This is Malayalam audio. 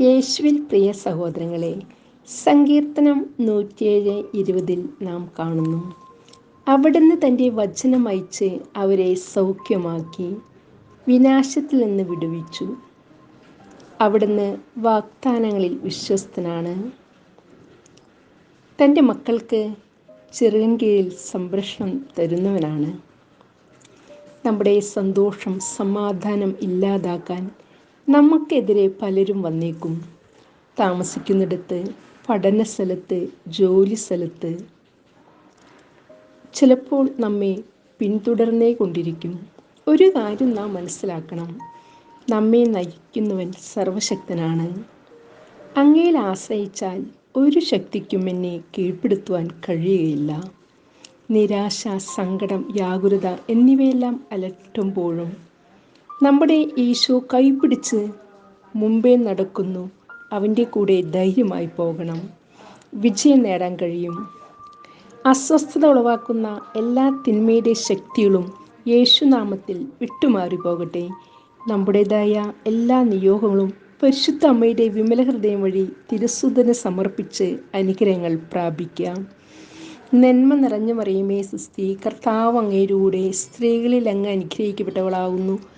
യേശുവിൽ പ്രിയ സഹോദരങ്ങളെ സങ്കീർത്തനം നൂറ്റിയേഴ് ഇരുപതിൽ നാം കാണുന്നു. അവിടുന്ന് തന്റെ വചനം അയച്ച് അവരെ സൗഖ്യമാക്കി വിനാശത്തിൽ നിന്ന് വിടുവിച്ചു. അവിടുന്ന് വാഗ്ദാനങ്ങളിൽ വിശ്വസ്തനാണ്. തന്റെ മക്കൾക്ക് ചെറുകൻ കീഴിൽ സംരക്ഷണം തരുന്നവനാണ്. നമ്മുടെ സന്തോഷം സമാധാനം ഇല്ലാതാക്കാൻ നമുക്കെതിരെ പലരും വന്നേക്കും. താമസിക്കുന്നിടത്ത് പഠന സ്ഥലത്ത് ജോലി സ്ഥലത്ത് ചിലപ്പോൾ നമ്മെ പിന്തുടർന്നേ കൊണ്ടിരിക്കും. ഒരു കാര്യം നാം മനസ്സിലാക്കണം. നമ്മെ നയിക്കുന്നവൻ സർവശക്തനാണ്. അങ്ങയിൽ ആശ്രയിച്ചാൽ ഒരു ശക്തിക്കും എന്നെ കീഴ്പ്പെടുത്തുവാൻ കഴിയുകയില്ല. നിരാശ സങ്കടം വ്യാകുലത എന്നിവയെല്ലാം അലട്ടുമ്പോഴും നമ്മുടെ ഈശോ കൈപിടിച്ച് മുമ്പേ നടക്കുന്നു. അവന്റെ കൂടെ ധൈര്യമായി പോകണം. വിജയം നേടാൻ കഴിയും. അസ്വസ്ഥത ഉളവാക്കുന്ന എല്ലാ തിന്മയുടെ ശക്തികളും യേശുനാമത്തിൽ വിട്ടുമാറി പോകട്ടെ. നമ്മുടേതായ എല്ലാ നിയോഗങ്ങളും പരിശുദ്ധ അമ്മയുടെ വിമല ഹൃദയം വഴി തിരുസുതന് സമർപ്പിച്ച് അനുഗ്രഹങ്ങൾ പ്രാപിക്കാം. നന്മ നിറഞ്ഞു മറിയുമേ സുസ്തി കർത്താവ് അങ്ങേരൂടെ സ്ത്രീകളിൽ അങ്ങ് അനുഗ്രഹിക്കപ്പെട്ടവളാകുന്നു